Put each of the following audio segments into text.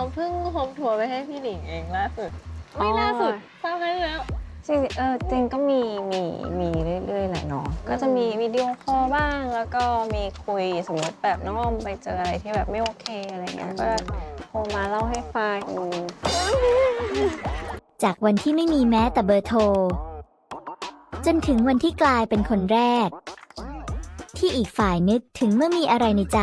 อมเพิ่งโฮมทัวร์ไปให้พี่หลิงเองล่าสุดอ๋อไม่ล่าสุดทราบได้แล้วจริงๆเออจริงก็มีมีมีเรื่อยๆแหละเนาะก็จะมีวิดีโอคอลบ้าง แล้วก็มีคุยสมมติแบบน้องออมไปเจออะไรที่แบบไม่โอเคอะไรเงี้ยก็โทรมาเล่าให้ฟังจากวันที่ไม่มีแม้แต่เบอร์โทร จนถึงวันที่กลายเป็นคนแรก ที่อีกฝ่ายนึกถึงเมื่อมีอะไรในใจ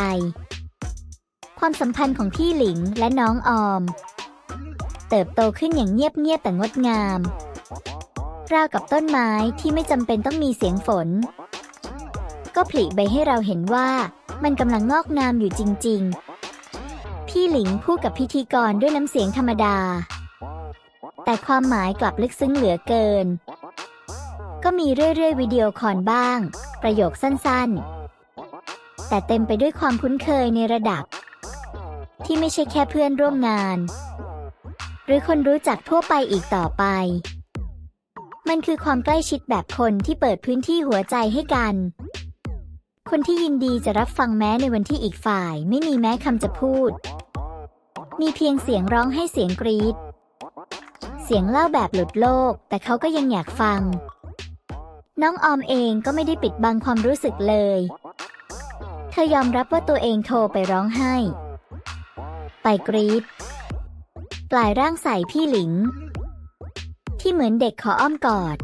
ความสัมพันธ์ของพี่หลิงและน้องออม เติบโตขึ้นอย่างเงียบๆแต่งดงาม ราวกับต้นไม้ที่ไม่จำเป็นต้องมีเสียงฝน ก็ผลิใบให้เราเห็นว่ามันกำลังงอกงามอยู่จริง ๆ พี่หลิงพูดกับพิธีกรด้วยน้ำเสียงธรรมดา แต่ความหมายกลับลึกซึ้งเหลือเกิน ก็มีเรื่อยๆวิดีโอคอลบ้าง ประโยคสั้นๆ แต่เต็มไปด้วยความคุ้นเคยในระดับ ที่ไม่ใช่แค่เพื่อนร่วมงาน หรือคนรู้จักทั่วไปอีกต่อไป มันคือความใกล้ชิดแบบคนที่เปิดพื้นที่หัวใจให้กัน คนที่ยินดีจะรับฟังแม้ในวันที่อีกฝ่าย ไม่มีแม้คำจะพูด มีเพียงเสียงร้องให้เสียงกรีดเสียงเล่าแบบหลุดโลก แต่เขาก็ยังอยากฟัง น้องออมเองก็ไม่ได้ปิดบังความรู้สึกเลย เธอยอมรับว่าตัวเองโทรไปร้องไห้ ไปกรีดปลายร่างใส่พี่หลิง ที่เหมือนเด็กขออ้อมกอด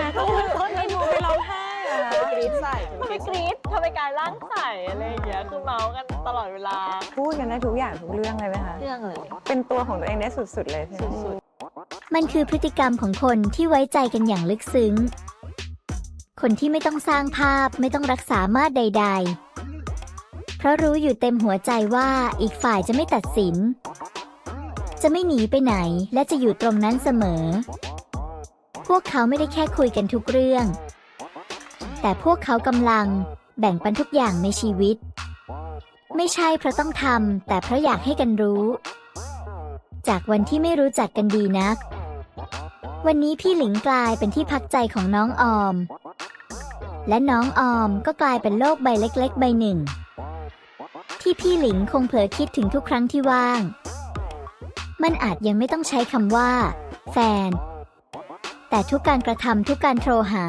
นะก็ต้นให้ดูไปร้องไห้อะกรี๊ดใส่ทำไมกรี๊ดทำไมกายร่างใส่อะไรอย่างเงี้ยคือเมาส์กันตลอดเวลา พูดกันได้ทุกอย่างทุกเรื่องเลยไหมคะเรื่องเลย เป็นตัวของตัวเองได้สุดๆเลยใช่ไหมสุดมันคือพฤติกรรมของคนที่ไว้ใจกันอย่างลึกซึ้ง คนที่ไม่ต้องสร้างภาพไม่ต้องรักษามาตรใด ๆ เพราะรู้อยู่เต็มหัวใจว่าอีกฝ่ายจะไม่ตัดสิน จะไม่หนีไปไหนและจะอยู่ตรงนั้นเสมอ พวกเขาไม่ได้แค่คุยกันทุกเรื่อง แต่พวกเขากำลังแบ่งปันทุกอย่างในชีวิต ไม่ใช่เพราะต้องทำแต่เพราะอยากให้กันรู้ จากวันที่ไม่รู้จักกันดีนัก วันนี้พี่หลิงกลายเป็นที่พักใจของน้องออม และน้องออมก็กลายเป็นโลกใบเล็ก ๆ ใบหนึ่ง ที่พี่หลิงคงเผลอคิดถึงทุกครั้งที่ว่าง มันอาจยังไม่ต้องใช้คำว่า แฟน แต่ทุกการกระทำทุกการโทรหา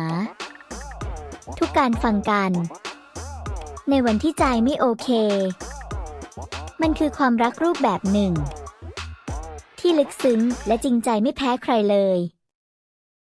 ทุกการฟังกัน ในวันที่ใจไม่โอเค มันคือความรักรูปแบบหนึ่ง ที่ลึกซึ้งและจริงใจไม่แพ้ใครเลย